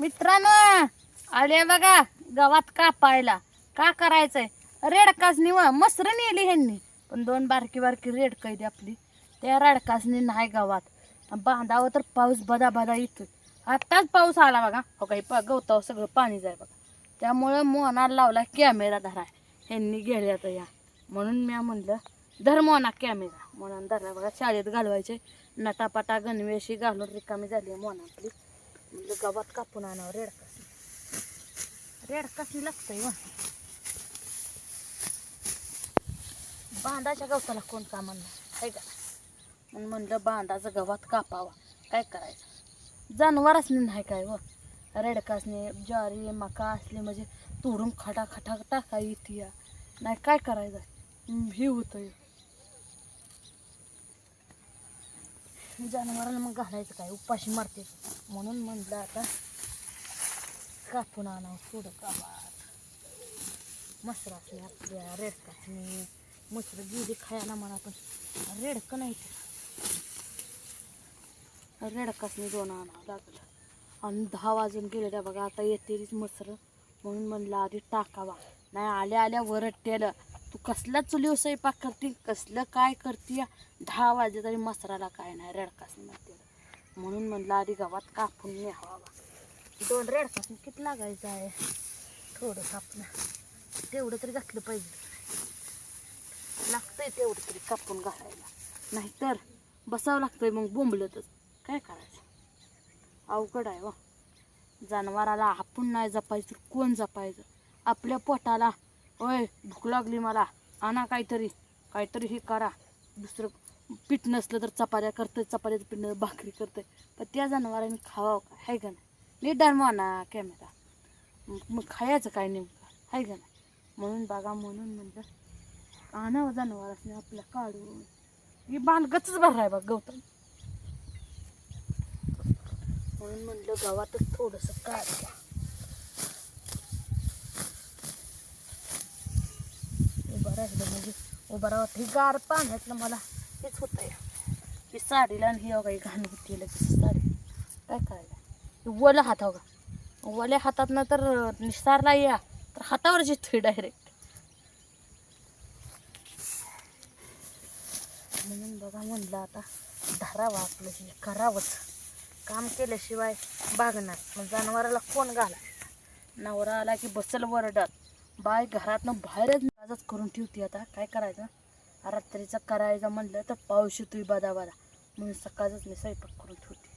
मित्रांनो आले बघा गवात कापायला. का करायचंय? रेडकासनी व मसर नेली ह्यांनी. पण दोन बारकी बारकी रेड कैदी आपली. त्या रेडकासनी नाही गावात. बांधावं तर पाऊस बदा बदा येतोय. आत्ताच पाऊस आला बघा. हो काही प गवतावर सगळं पाणी जाय बघा. त्यामुळं मोनाला लावला कॅमेरा धराय ह्यांनी गेल्यात या. म्हणून मी म्हणलं धर मोना कॅमेरा. म्हणून धरला बघा. शाळेत घालवायचे. नटापटा गणवेशी घालून रिकामी झाली आहे मोना आपली. म्हणलं गवत कापून आणावं रेडकासनी रेडकासनी लागतंय वा. बांधाच्या गवताला कोण कामाला आहे का? म्हणून म्हणलं बांधाचं गवत कापावा. काय करायचं? जनावरच नाही काय व. रेडकासने ज्वारी मका असली म्हणजे तोडून खटा खटा टाका येते या नाही काय करायचं? हम्म, हे होतं जनावरांना मग घालायचं काय? उपाशी मारते. म्हणून म्हटलं आता कापून आणावं थोडं कामात मसरासनी आपल्या रेडकासनी मसर गिरी खायला म्हणा पण रेडकं नाही ते? रेडकासनी दोन आणावं लागलं. आणि दहा वाजून गेलेल्या बघा आता येतेच मसर. म्हणून म्हणलं आधी टाकावा. नाही आल्या आल्या वरट तू कसला चुलीव स्वयंपाक करते कसलं काय करते दहा वाजे तरी मसराला काय नाही रेडकास म्हणते. म्हणून म्हणलं आधी गावात कापून न्यावा दोन रेडकास किती लागायचं आहे? थोडं कापणं. तेवढं तरी घातलं पाहिजे. लागतंय तेवढं तरी कापून घालायला. नाहीतर बसावं लागतंय मग बोंबलतच. काय करायचं? अवघड आहे वा जनावराला आपण नाही जपायचं कोण जपायचं? आपल्या पोटाला होय भूक लागली मला. आणा काहीतरी. काहीतरी हे करा. दुसरं पीठ नसलं तर चपात्या करतंय चपात्याचं पीठ नसलं भाकरी करतंय. पण त्या जनावरांनी खावावं का? आहे का नाही? नीट म्हणा कॅमेरा मग मग खायचं काय नेमकं? आहे का नाही? म्हणून बघा म्हणून म्हणलं आणावं जनावरांनी आपल्या काढून. हे बांधगतच भर आहे बघ गौतम म्हणून म्हणलं गावातच थोडंसं काढ राहिलं म्हणजे उभं राहत ही गार पाण्यातलं मला हेच होत आहे ही साडीला आणि ही अगाई घाण होती लगेच साडी. काय करायला वलं हात अगा. का वल्या हातातनं तर निसारला या. तर हातावरच येतोय डायरेक्ट म्हणून बघा म्हणलं आता धरावं आपलं हे करावंच. काम केल्याशिवाय बागणार मग जनावराला कोण घाला नवरा आला की बसल वरडात. बाय घरातनं बाहेरच आजच करून ठेवते आता. काय करायचं? रात्रीचं करायचं म्हणलं तर पाऊस येतोय बादा बादा. म्हणून सकाळच मी स्वयंपाक करून ठेवते.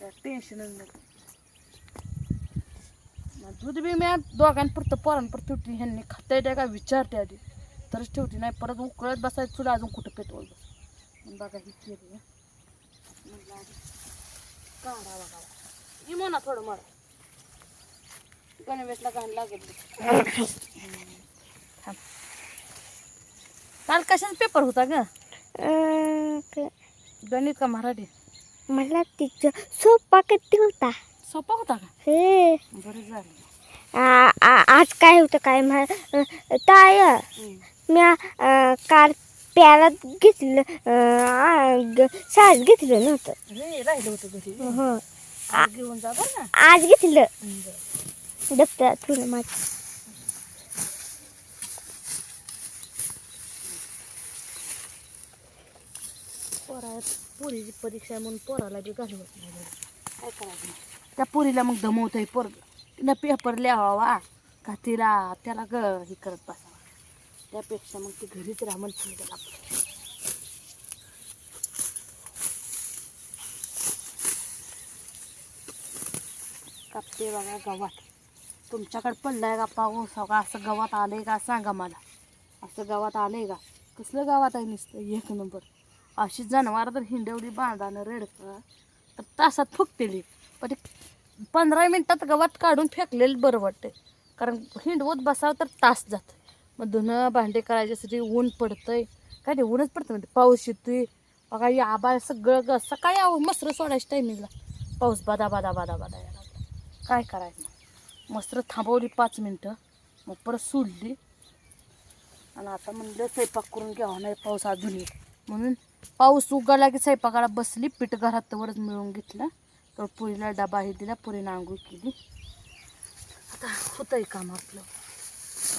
टेन्शन टेन्शनच नाही. दूध बी मी दोघांपुरतं पोरांपुरतं ठेवते. ह्यांनी खाता येते का विचारते आधी. तरच ठेवते नाही परत उकळत बसायचं तुला अजून कुठं पेटवल? बस बघा ही केली म्हणलं आधी काढा बघा. ही म्हणा थोडं मला गणवेशला घाण लागेल. काल कशाचा पेपर होता ग? अं, क- गणित का मराठी? मला तिच्या सोपा किती होता. सोपा होता का? हे. बरं झालं. आ- आ- आज काय होतं काय मा ताय मी अं, काल प्याला घेतलं अं, आ, ग- शाळेत घेतलं नव्हतं. रे राहिलं होतं घरी. हं. आज घेऊन जा बरं ना. आज घेतलं. दप्तरात थोडं माझ पोरा पोरीची परीक्षा आहे म्हणून पोराला बी घालवत नाही. काय करायचं? त्या पोरीला मग दमवतंय पोरग तिनं पेपर लिहावा का तिला त्याला ग हे करत बसावा. त्यापेक्षा मग ती घरीच राहा म्हणते त्याला कापते बघा गवात. तुमच्याकडे पडलाय का पाऊस? हो का असं गवात आलंय का? सांगा मला. असं गावात आलंय का? कसलं गावात आहे नुसतं? एक नंबर. अशी जनावर जर हिंडवली बांधानं रेडकं तर तासात फुकतेली. पण ते पंधरा मिनटात गवत काढून फेकलेलं बरं वाटते कारण हिंडवत बसावं तर तास जात मग धुणं भांडे करायच्यासाठी ऊन पडतंय काय ते ऊनच पडतं म्हणजे पाऊस येतोय. बघा या आबाळ सगळं ग सकाळी आहो मस्त्र सोडायच्या टायमिंगला पाऊस बादा बादा बादा बादा यायला लागला. काय करायचं? मस्त्र थांबवली पाच मिनटं. मग परत सोडली. आणि आता म्हणलं स्वयंपाक करून घ्यावा नाही पाऊस अजून म्हणून पाऊस उगाला की स्वयंपाकाला बसली पीठ घरात वरच मिळवून घेतलं. तर पुरीला डबाही दिला पुरीनं आंघोळ केली. आता होतंय काम आपलं.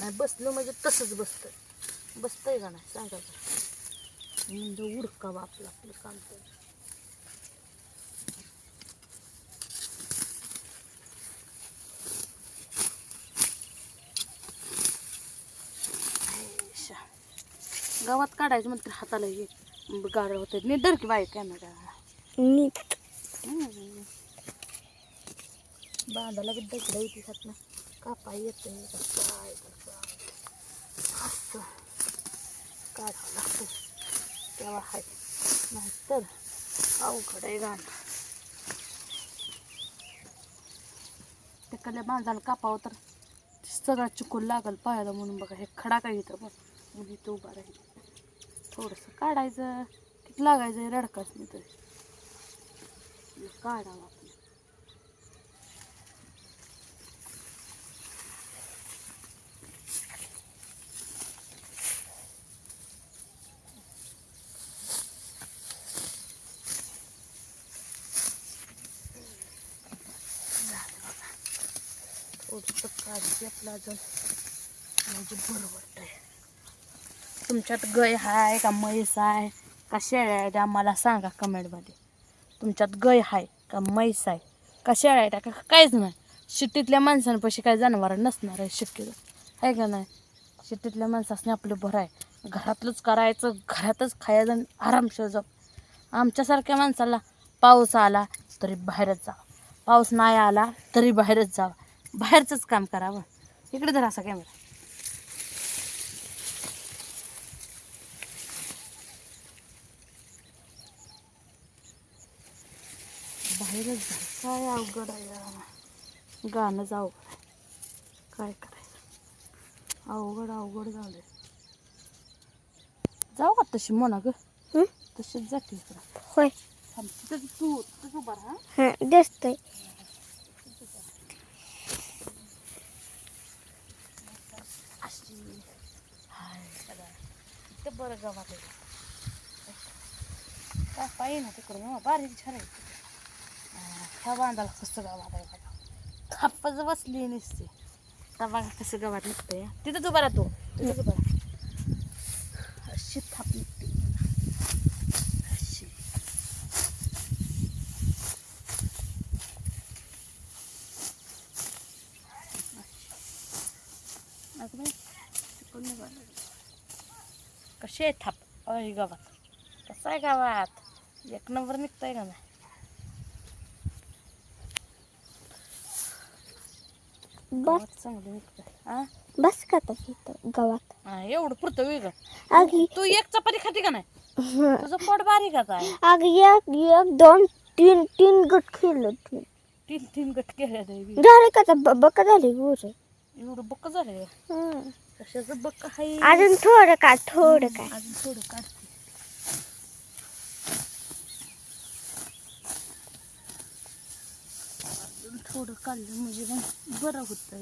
नाही बसलं म्हणजे तसंच बसतं बसतंय का नाही? सांगा बरं. म्हणजे उडकावं आपलं आपलं काम तर. गावात काढायचं म्हणते हाताला येईल गाड्या होते निडर की बाई कॅमेरा नीट. बांधायला बी दगड येते ना कापाय येते असं. काढावं लागतं तेव्हा हाय. नाहीतर अवघड आहे गाणं. ते कल्या बांधायला कापावं तर सगळा चुकून लागल पायाला म्हणून बघा. हे खडा काय इथं बघ. म्हणून इथं उभा राहील. थोडंसं काढायचं किती लागायचं रडकाच नाही तरी. काढावं आपलं थोडंसं काळजी आपलं अजून. म्हणजे बरोबर आहे. तुमच्यात गय आहे का म्हैस आहे का शेळ्या आहेत आम्हाला सांगा कमेंटमध्ये. तुमच्यात गय आहे का म्हैस आहे का शेळ्या आहेत का काहीच नाही. शिट्टीतल्या माणसांपाशी काही जनावर नसणार आहे शक्यतो. आहे का नाही? शिट्टीतल्या माणसाने आपलं भर आहे. घरातलंच करायचं घरातच खायचं आणि आरामशीर जाऊ आमच्यासारख्या माणसाला पाऊस आला तरी बाहेरच जावं. पाऊस नाही आला तरी बाहेरच जावं. बाहेरचंच काम करावं. इकडे जर असा कॅमेरा जा काय अवघड आहे. गाणं जाऊ. काय करायचं? अवघड अवघड झालंय. जाऊ का तशी म्हणा ग? तशीच जाते होय. तू उभा राहा. हां दिसतंय. ते बरं गव्हात आहे. का पाहिजे ना तिकडून बारीक छान ह्या बांधाला कसं गावात आहे बघा थापच बसली नसते आता बघा कसं गावात निघतंय तिथं तू बरा तू तिथं तू अशी थाप निघते अशी अगं बाई, कशी आहे थाप अय गावात कसं आहे गावात एक नंबर निघतंय का नाही बस. चांगलं निघतंय हा बस का आता इथं गावात? हा, एवढं पुरतं वेगळं. अग तू एक चपाती खाते का नाही? तुझं पोट बारीकच आहे अग एक एक दोन तीन तीन गट खेळलो तीन तीन तीन गट केले देवी झाले का आता? ब- बका झाली गुर एवढं बक्क झालंय. कशाचं बक्क आहे? अजून थोडं का थोडं काय अजून थोडं काढते अजून थोडं काढलं म्हणजे मग बरं होतं